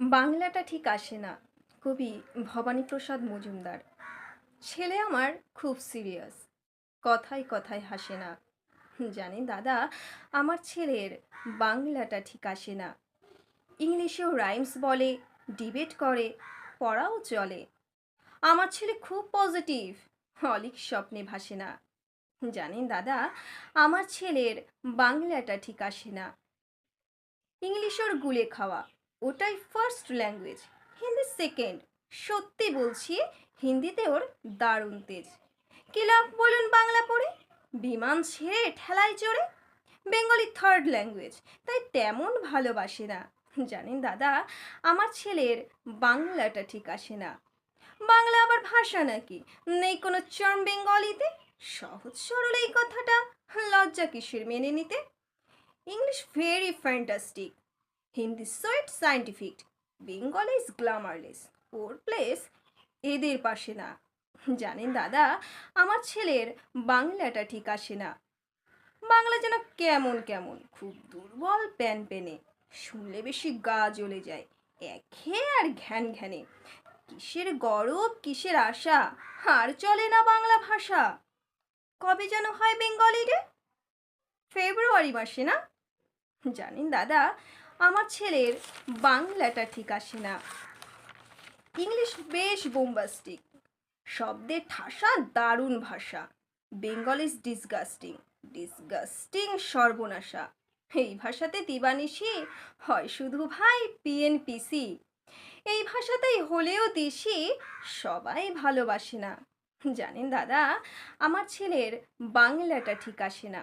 বাংলাটা ঠিক আসে না। কবি ভবানীপ্রসাদ মজুমদার। ছেলে আমার খুব সিরিয়াস কথায় কথায় হাসে না। জানেন দাদা, আমার ছেলের বাংলাটা ঠিক আসে না। ইংলিশেও রাইমস বলে ডিবেট করে, পড়াও চলে। আমার ছেলে খুব পজিটিভ অলিক স্বপ্নে ভাসে না। জানেন দাদা, আমার ছেলের বাংলাটা ঠিক আসে না। ইংলিশ ওর গুলে খাওয়া। ওটাই ফার্স্ট ল্যাঙ্গুয়েজ হিন্দি সেকেন্ড সত্যি বলছি, হিন্দিতে ওর দারুণ তেজ। কি লাভ বলুন বাংলা পড়ে? বিমান ছেড়ে ঠেলায় চড়ে? বেঙ্গলি থার্ড ল্যাঙ্গুয়েজ তাই তেমন ভালোবাসে না। জানেন দাদা, আমার ছেলের বাংলাটা ঠিক আসে না। বাংলা আবার ভাষা নাকি? নেই কোনো চার্ম বেঙ্গলিতে? সহজ সরল এই কথাটা। লজ্জা কিসের মেনে নিতে? English very fantastic Hindi sweet scientific Bengal is glamourless, or place এদের পাশে না। জানেন দাদা, আমার ছেলের বাংলাটা ঠিক আসে না। বাংলা যেন কেমন কেমন, খুব দুর্বল প্যান পেনে। শুনলে বেশি গা জ্বলে যায় একে আর ঘ্যান ঘ্যানে। কিসের গরব, কিসের আশা, আর চলে না বাংলা ভাষা। কবে যেন হয় বেঙ্গলি ডে ফেব্রুয়ারি মাসে না? জানেন দাদা আমার ছেলের বাংলাটা ঠিক আসে না। ইংলিশ বেশ বোম্বাস্টিক শব্দের ঠাসা, দারুণ ভাষা। বেঙ্গল ইজ ডিসগাস্টিং ডিসগাস্টিং সর্বনাশা। এই ভাষাতে দিবানিশি হয় শুধু ভাই পিএনপিসি এই ভাষাতেই হলেও দেশি সবাই ভালোবাসে না। জানেন দাদা, আমার ছেলের বাংলাটা ঠিক আসে না।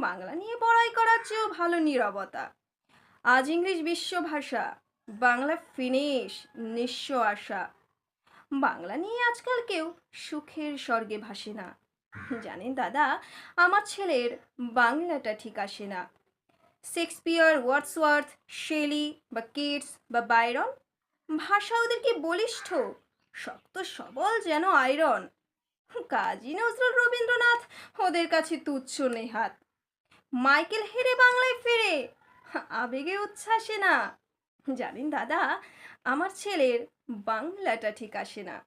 বাংলা নিয়ে বড়াই করার চেয়েও ভালো নীরবতা। আজ ইংলিশ বিশ্ব ভাষা বাংলা ফিনিশ, নিঃস্ব আশা। বাংলা নিয়ে আজকাল কেউ সুখের স্বর্গে ভাসে না। জানেন দাদা, আমার ছেলের বাংলাটা ঠিক আসে না। শেক্সপিয়ার, ওয়ার্ডসওয়ার্থ, শেলি বা কিটস বা বাইরন, ভাষা ওদের কি বলিষ্ঠ? শক্ত সবল যেন আয়রন কাজী নজরুল রবীন্দ্রনাথ ওদের কাছে তুচ্ছ নেহাত। মাইকেল হেরে বাংলায় ফেরে। আবেগে উচ্ছ্বাসে না। জানেন দাদা, আমার ছেলের বাংলাটা ঠিক আসে না।